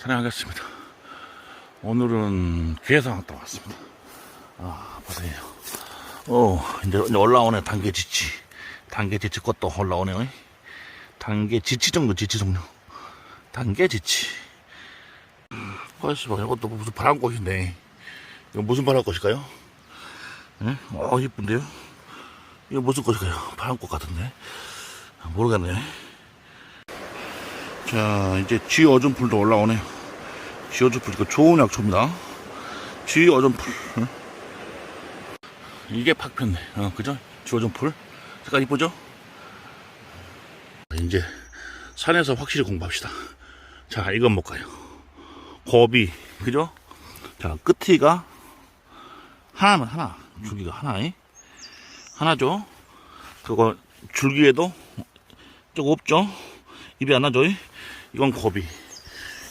촬영하겠습니다. 오늘은 괴상 갔다 왔습니다. 아, 보세요. 어, 이제, 올라오네, 단계 지치. 단계 지치 것도 올라오네요. 단계 지치 정도, 지치 정도. 단계 지치. 아씨, 봐, 이것도 무슨 바람꽃인데. 이거 무슨 바람꽃일까요? 예? 어, 이쁜데요? 이거 무슨 꽃일까요? 바람꽃 같은데. 아, 모르겠네. 자, 이제 쥐어준풀도 올라오네요. 쥐어준풀, 이거 좋은 약초입니다. 쥐어준풀. 응? 이게 팍 폈네. 어, 그죠? 쥐어준풀. 색깔 이쁘죠? 이제 산에서 확실히 공부합시다. 자, 이건 뭘까요? 고비. 그죠? 자, 끝이가 하나는 하나. 줄기가 하나에. 하나죠? 그거 줄기에도 조금 없죠? 입이 안 나죠? 이건 고비.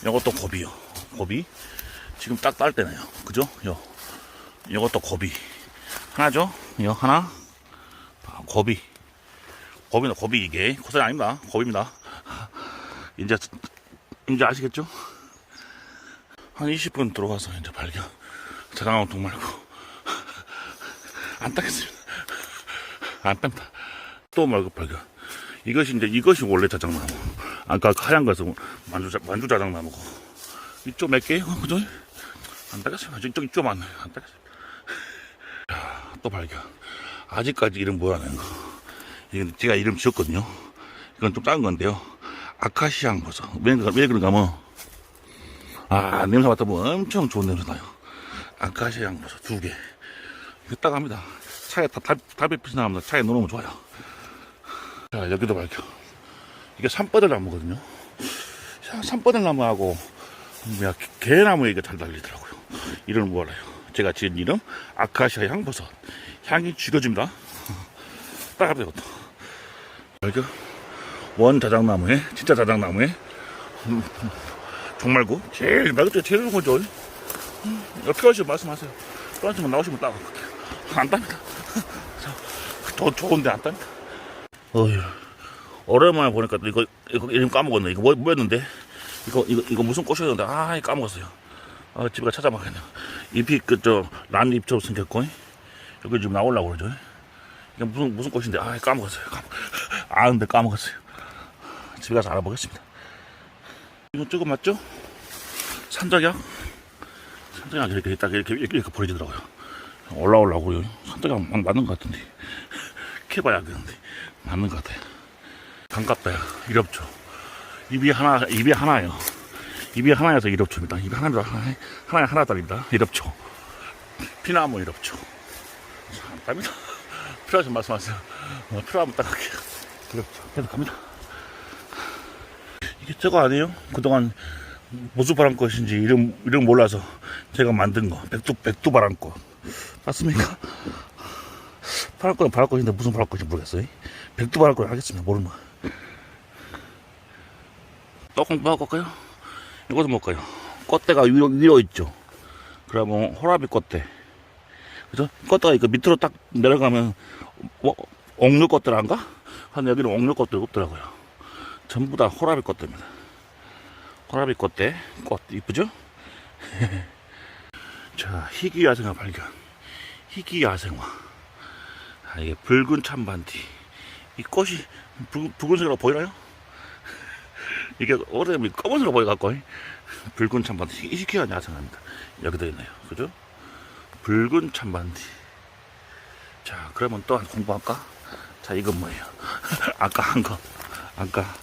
이것도 고비요. 고비. 지금 딱 딸 때네요. 그죠? 요. 이것도 고비. 하나죠? 요 하나. 아, 고비. 고비는 고비 이게. 코사리 아닙니다. 고비입니다. 이제, 이제 아시겠죠? 한 20분 들어가서 이제 발견. 자강원통 말고. 안 따겠습니다. 안 뺀다. 또 말고 발견. 이것이 이제 이것이 원래 자작나무. 아까 그 하얀 것은 만주 자- 만주 자작나무고. 이쪽 몇 개요? 그죠? 안 따겠어요. 이쪽 이쪽 맞네. 안 따겠어요. 자, 또 발견. 아직까지 이름 모아낸 거. 이건 제가 이름 지었거든요. 이건 좀 작은 건데요. 아카시앙 버섯. 왜, 왜 그런가 하면 아 냄새 맡아보면 엄청 좋은 냄새 나요. 아카시앙 버섯 두 개. 이거 딱 합니다. 차에 다 달, 달빛이 나갑니다. 차에 넣어놓으면 좋아요. 자, 여기도 밝혀. 이게 산버들 나무거든요. 자, 산버들 나무하고, 뭐야, 개- 개나무 얘기가 잘 달리더라고요. 이름을 몰라요. 제가 지은 이름, 아카시아 향버섯. 향이 죽여줍니다. 딱 합니다, 이것도. 밝혀. 원 자작나무에, 진짜 자작나무에, 음, 정말고, 제일, 말 그대로 제일 좋은 어떻게 하시면 말씀하세요. 또 하시면 나오시면 딱, 안 땁니다. 더 좋은데 안 땁니다. 어휴, 오랜만에 보니까 또 이거, 이거 이름 까먹었네. 이거 뭐, 뭐였는데? 이거, 이거, 이거 무슨 꽃이었는데? 아, 이거 까먹었어요. 아, 집에 가 찾아봐야겠네요. 잎이 그, 저, 난잎처럼 생겼고, 여기 지금 나오려고 그러죠. 이게 무슨, 무슨 꽃인데? 아, 까먹었어요. 까먹... 아, 근데 까먹었어요. 집에 가서 알아보겠습니다. 이거 저거 맞죠? 산적약? 산적약 이렇게 딱 이렇게, 이렇게, 이렇게 버려지더라고요. 올라오려고요. 산적약 맞- 맞는 것 같은데. 캐봐야겠는데. 맞는 것 같아요. 반갑다, 요 이럽죠. 입이 하나, 입이 하나예요. 입이 하나여서 이럽초입니다. 입이 하나로 하나에, 하나에 하나 달립니다. 이럽초. 피나무. 자, 안 답니다. 필요하시면 말씀하세요. 어, 필요하면 딱 할게요. 이럽죠. 계속 갑니다. 이게 저거 아니에요? 그동안 무슨 바람꽃인지 이름, 이름 몰라서 제가 만든 거. 백두, 백두 바람꽃. 맞습니까? 바람꽃은 바람꽃인데 무슨 바람꽃인지 모르겠어요. 백두 바람꽃 하겠습니다. 모르는 거. 또 공부하고 갈까요? 이것도 먹을까요? 꽃대가 위로, 위로 있죠? 그러면 호라비 꽃대. 그죠? 꽃대가 이거 밑으로 딱 내려가면, 어, 옥류 꽃대란가? 한 여기는 옥류 꽃대 없더라고요. 전부 다 호라비 꽃대입니다. 호라비 꽃대, 꽃, 이쁘죠? 자, 희귀야생화 발견. 희귀야생화. 아, 이게 붉은 참반디. 이 꽃이 붉, 붉은색으로 보이나요? 이게 오래되면 검은색으로 보여갖고, 붉은 참반디. 희귀한 야생화입니다. 여기도 있네요. 그죠? 붉은 참반디. 자, 그러면 또한 공부할까? 자, 이건 뭐예요? 아까 한 거. 아까,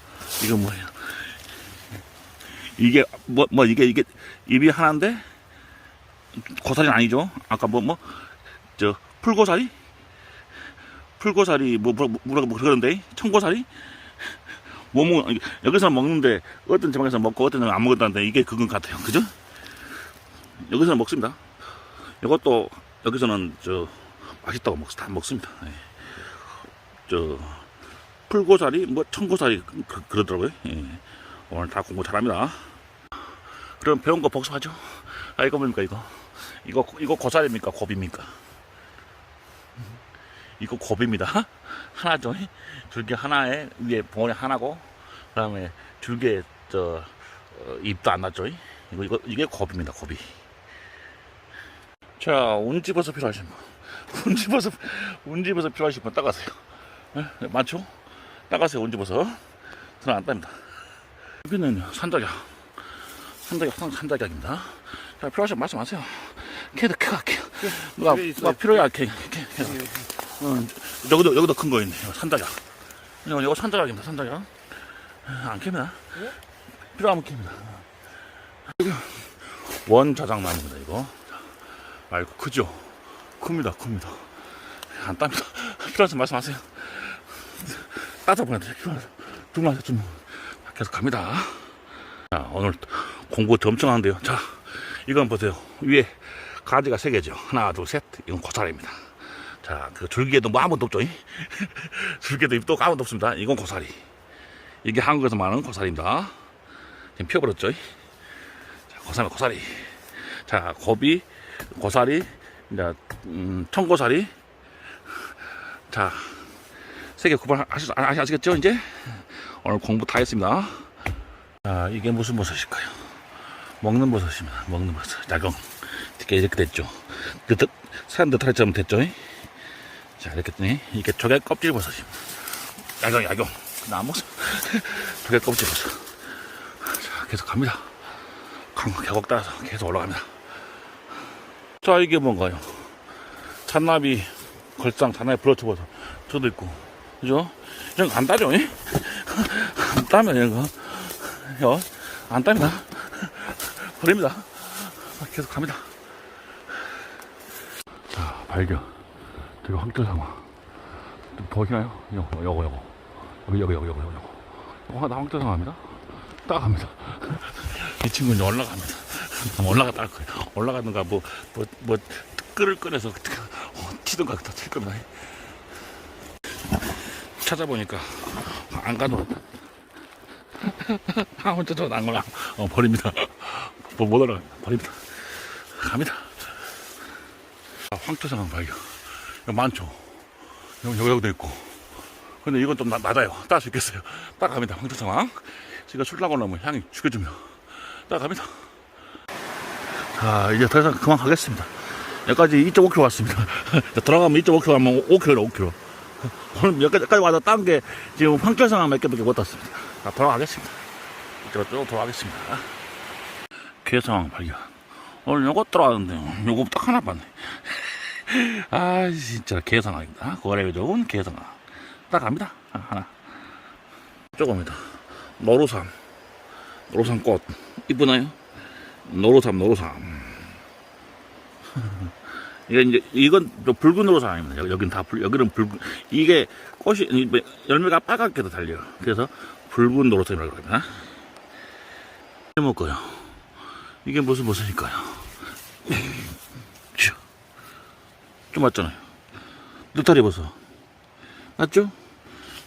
이건 뭐예요? 이게, 뭐, 뭐, 이게, 이게, 입이 하나인데, 고사리는 아니죠? 아까 뭐, 뭐, 저, 풀고사리? 풀고사리, 뭐, 뭐, 뭐, 뭐, 그러는데? 청고사리? 뭐, 뭐, 여기서 먹는데, 어떤 지방에서 먹고, 어떤 지방에 안 먹었다는데, 이게 그건 같아요. 그죠? 여기서는 먹습니다. 이것도, 여기서는, 저, 맛있다고 먹, 다 먹습니다. 예. 저, 풀고사리, 뭐, 청고사리, 그, 그러더라고요. 예. 오늘 다 공부 잘합니다. 그럼 배운 거 복습하죠? 아, 이거 뭡니까, 이거? 이거, 이거 고사리입니까? 고비입니까? 이거 고비입니다. 하나죠? 줄기 하나에, 위에 봉오리 하나고, 그 다음에 줄기에, 저, 어, 잎도 안 났죠? 이거, 이거, 이게 겁입니다, 겁이. 자, 운집어서 필요하신 분. 운집어서, 운집어서 필요하신 분 따가세요. 예? 많죠? 따가세요, 운집어서. 저는 안 땁니다. 여기는 산자격. 산자격, 산- 산자격입니다. 자, 필요하시면 말씀하세요. 걔도 크가, 걔. 누가, 집에 누가. 필요해, 걔, 걔, 걔. 어, 여기도, 여기도 큰 거 있네. 산자격. 이거, 이거 산자격입니다, 산자격. 안 캡니다. 필요하면 캡니다. 원 자작나무입니다, 이거. 말고 크죠? 큽니다, 큽니다. 안 땁니다. 필요하시면 말씀하세요. 따져 보내드릴게요. 필요하세요. 주문하세요, 주문. 계속 갑니다. 자, 오늘 공부 엄청 하는데요. 자, 이건 보세요. 위에 가지가 세 개죠. 하나, 둘, 셋. 이건 고사리입니다. 자, 그 줄기에도 뭐 아무것도 없죠. 이? 줄기에도 잎도 아무것도 없습니다. 이건 고사리. 이게 한국에서 많은 고사리입니다. 지금 피어버렸죠. 자, 고사리, 고사리. 자, 고비, 고사리, 이제, 음, 청고사리. 자, 세 개 구분하시, 아- 아시겠죠, 이제? 오늘 공부 다 했습니다. 자, 이게 무슨 버섯일까요? 먹는 버섯입니다. 먹는 버섯. 야경. 이렇게, 이렇게 됐죠. 그, 산 듯하리처럼 됐죠. 자, 이렇게, 했더니 이게 조개 껍질 버섯입니다. 야경, 야경. 나 안 먹어. 조개 껍질 버섯. 자, 계속 갑니다. 강, 계곡 따라서 계속 올라갑니다. 자, 이게 뭔가요? 잔나비, 걸상, 잔나비 브로치 버섯. 저도 있고. 그죠? 이런 거안 따죠, 이? 안 따면 이런 거. 요, 안 땁니다. 버립니다. 계속 갑니다. 자, 발견. 되게 황토상어. 보이나요? 요거, 요거, 요거. 여기, 여기, 여기, 여기, 여기. 요거. 나 황토상어입니다. 따갑니다. 이 친구는 올라갑니다. 올라갔다 할 거예요. 올라가든가, 뭐, 뭐, 뭐, 끌을 꺼내서 어, 치든가 다칠 겁니다. 찾아보니까 안 가도 아, 혼자 저안 올라 어, 버립니다. 뭐, 못 올라 버립니다. 갑니다. 아, 황토 상황 발견. 많죠. 여기, 여기, 여기도 있고. 근데 이건 좀 나- 낮아요. 따수 있겠어요. 따 갑니다. 황토상황. 제가 술 나고 나면 향이 죽여주면 따 갑니다. 자, 이제 더 이상 그만 가겠습니다. 여기까지 2.5km 왔습니다. 자, 들어가면 2.5km 하면 5km, 5km. 오늘 여기까지, 와서 딴 게 지금 황토상황 몇 개밖에 못 왔습니다. 자, 돌아가겠습니다. 이쪽으로 쭉 돌아가겠습니다. 괴 상황 발견. 오늘 요거 들어왔는데, 요거 딱 하나 봤네. 아, 진짜 개상황입니다. 거래가 좋은 개상황. 딱 갑니다. 아, 하나. 조금입니다. 노루삼. 노루삼 꽃. 이쁘나요? 노루삼, 노루삼. 이게 이제, 이건 또 붉은 노루삼입니다. 여기, 여긴 다, 붉, 여기는 붉은, 이게 꽃이, 이 열매가 빨갛게도 달려요. 그래서 붉은 노루삼이라고 합니다. 해먹어요. 이게 무슨 버섯일까요? 슈. 좀 맞잖아요. 느타리 버섯. 맞죠?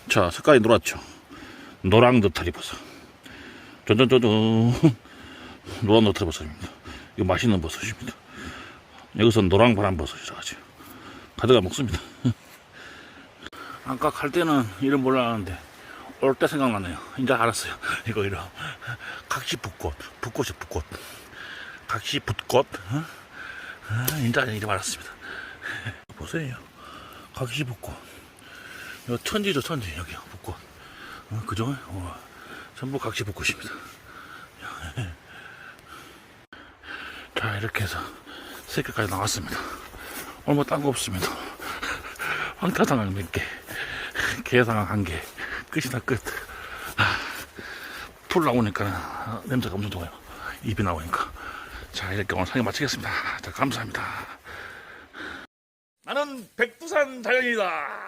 자, 색깔이 노랗죠? 노랑 느타리 버섯. 쫀쫀쫀쫀. 노란 느타리 버섯입니다. 이거 맛있는 버섯입니다. 여기서 노랑 바람 버섯이라 하죠. 가져가 먹습니다. 아까 갈 때는 이름 몰랐는데 올 때 생각나네요. 이제 알았어요. 이거 이름. 각시 붓꽃. 붓꽃이 붓꽃. 각시 붓꽃. 어? 아, 이제 이름 알았습니다. 보세요. 각시 붓꽃. 이거 천지죠, 천지. 여기요, 붓꽃. 어, 그죠? 어, 전부 각시 붓꽃입니다. 자, 이렇게 해서 세 개까지 나왔습니다. 얼마 딴 거 없습니다. 황타상황 몇 개, 개상황 한 개, 끝이다 끝. 아, 풀 나오니까 냄새가 엄청 좋아요. 입이 나오니까. 자, 이렇게 오늘 상영 마치겠습니다. 자, 감사합니다. 백두산 자연이다.